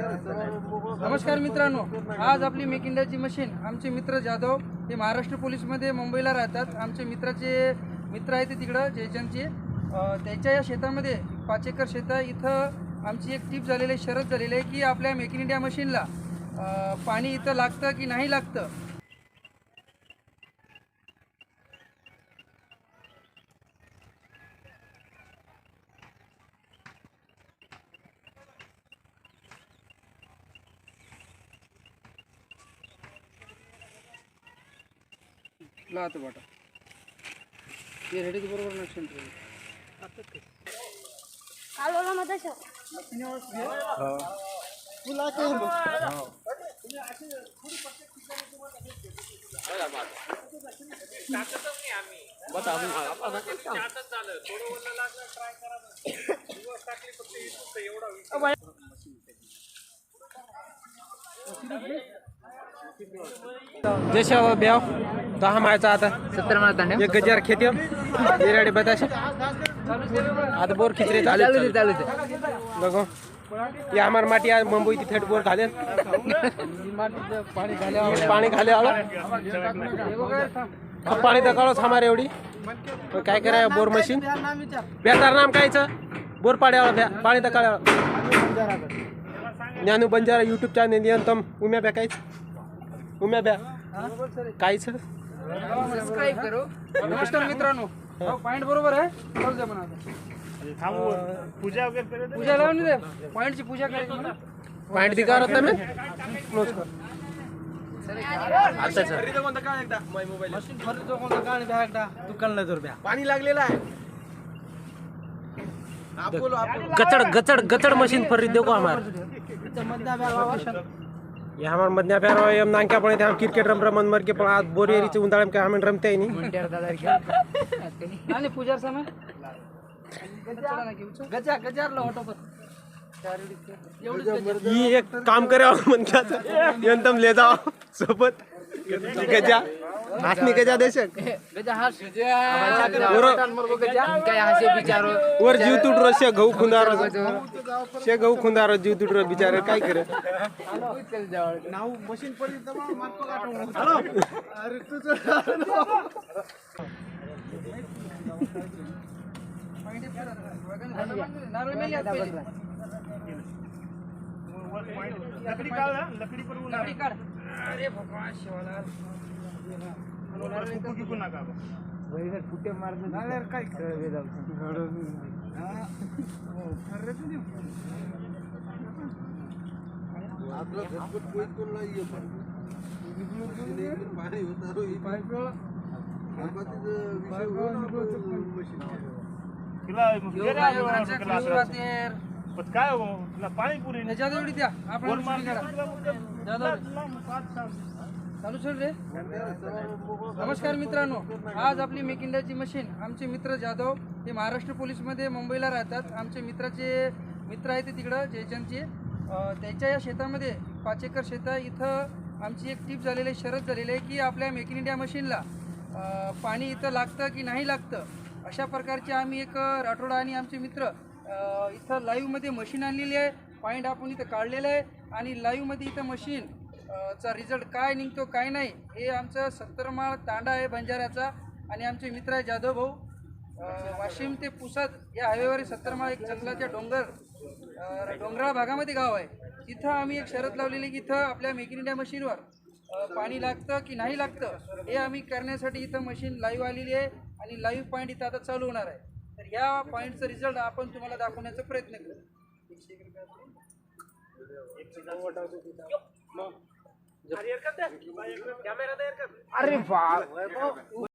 नमस्कार मित्रांनो आज आपली मेक इंडियाची मशीन आमचे मित्र जाधव हे महाराष्ट्र पोलीसमध्ये मुंबईला राहतात. आमचे मित्राचे मित्र आहेत ते तिकडं जयचंदचे. त्याच्या या शेतामध्ये पाच एकर शेत आहे. इथं आमची एक टीप झालेली आहे शरद झालेली आहे की आपल्या मेक इन इंडिया मशीनला पाणी इथं लागतं की नाही लागतं? लावतो बाटा? हे रेडी बरोबर नसेल आलो ना तसं जैसे हो ब्याव. तो हम आया आता. सत्तर मला एक गजार खेती. ये रेडी आता बोर खिचरे चालू चालू चालू बघो. या हमार माटी आज मुंबई ती थेट बोर घाले पाणी पाणी घाले आलो पाणी तर काढोच हमारे एवढी. पण काय कराय बोर मशीन? बेकार नाम कायचं बोर पाड्यावर द्या पाणी तर काढा ज्ञानू बंजारा युट्यूब चॅनल नियंतम उम्या ब्या काहीच? उम्या ब्या? काहीच? सबस्क्राईब करू. नमस्कार मित्रांनो. पॉईंट बरोबर आहे. चालू द्या म्हणा. पूजा वगैरे पूजा लावून दे. पॉईंटची पूजा करायची म्हणा. पॉईंट दिकार होता मी नमस्कार पाणी लागलेलं आहे. गचड़ गचड़ गचड़ मशीन पर देखो हमार ये हमार मध्य प्यार एम नांक्या पण हम क्रिकेट रम रमन मर के पण आज बोरियरीचे उंदाळम काय हम रमते नाही। आणि पूजा समय? गजा गजारला ऑटो पर। ही एक काम करे म्हणतात यंतम ले जाओ सोबत। गजा। નાચની ગજા દેશે ગજા હાસ કઈ હાસે બિચારો? ઓર જીવ તૂટરો છે ઘઉં ખુંદારો. છે ઘઉં ખુંદારો જીવ તૂટરો બિચારો કાઈ કરે? નાવ મશીન પડી તમારો મારકો કાઢો હાલો અરે તું તો લકડી કાઢ લકડી પર લકડી કાઢ. અરે ભગવાન શિવાલાલ. फुकू गिकू नका बा. तिला योगा योगाच्या सुरुवातीर पण काय हो तिला पाणी पुरी त्याच्यात एवढी द्या आपण चालू सोड रे नमस्कार मित्रांनो आज आपली मेक इंडियाची मशीन आमचे मित्र जाधव हे महाराष्ट्र पोलीसमध्ये मुंबईला राहतात. आमचे मित्राचे मित्र आहेत ते तिकडं जयचंदचे. अं, त्याच्या या शेतामध्ये पाच एकर शेत आहे. इथं आमची एक टीप झालेली आहे शरत झालेली आहे की आपल्या मेक इन इंडिया मशीनला पाणी इथं लागतं की नाही लागतं अशा प्रकारचे आम्ही एक राठोडा आणि आमचे मित्र इथं लाईव्हमध्ये मशीन आणलेली आहे. पॉईंट आपण इथं काढलेलं आहे आणि लाईव्हमध्ये इथं मशीन चा रिझल्ट काय निघतो काय नाही हे आमचं सत्तरमाळ तांडा आहे बंजाऱ्याचा आणि आमचे मित्र आहे जाधव भाऊ. वाशिम ते पुसद या हायवेवर सत्तरमाळ एक जंगलाच्या डोंगर डोंगराळ भागामध्ये गाव आहे. तिथं आम्ही एक शरत लावलेली की इथं आपल्या मेक इन इंडिया मशीनवर पाणी लागतं की नाही लागतं हे आम्ही करण्यासाठी इथं मशीन लाईव्ह आलेली आहे आणि लाईव्ह पॉईंट इथं आता चालू होणार आहे. तर या पॉईंटचा रिझल्ट आपण तुम्हाला दाखवण्याचा प्रयत्न करू. अरे बाप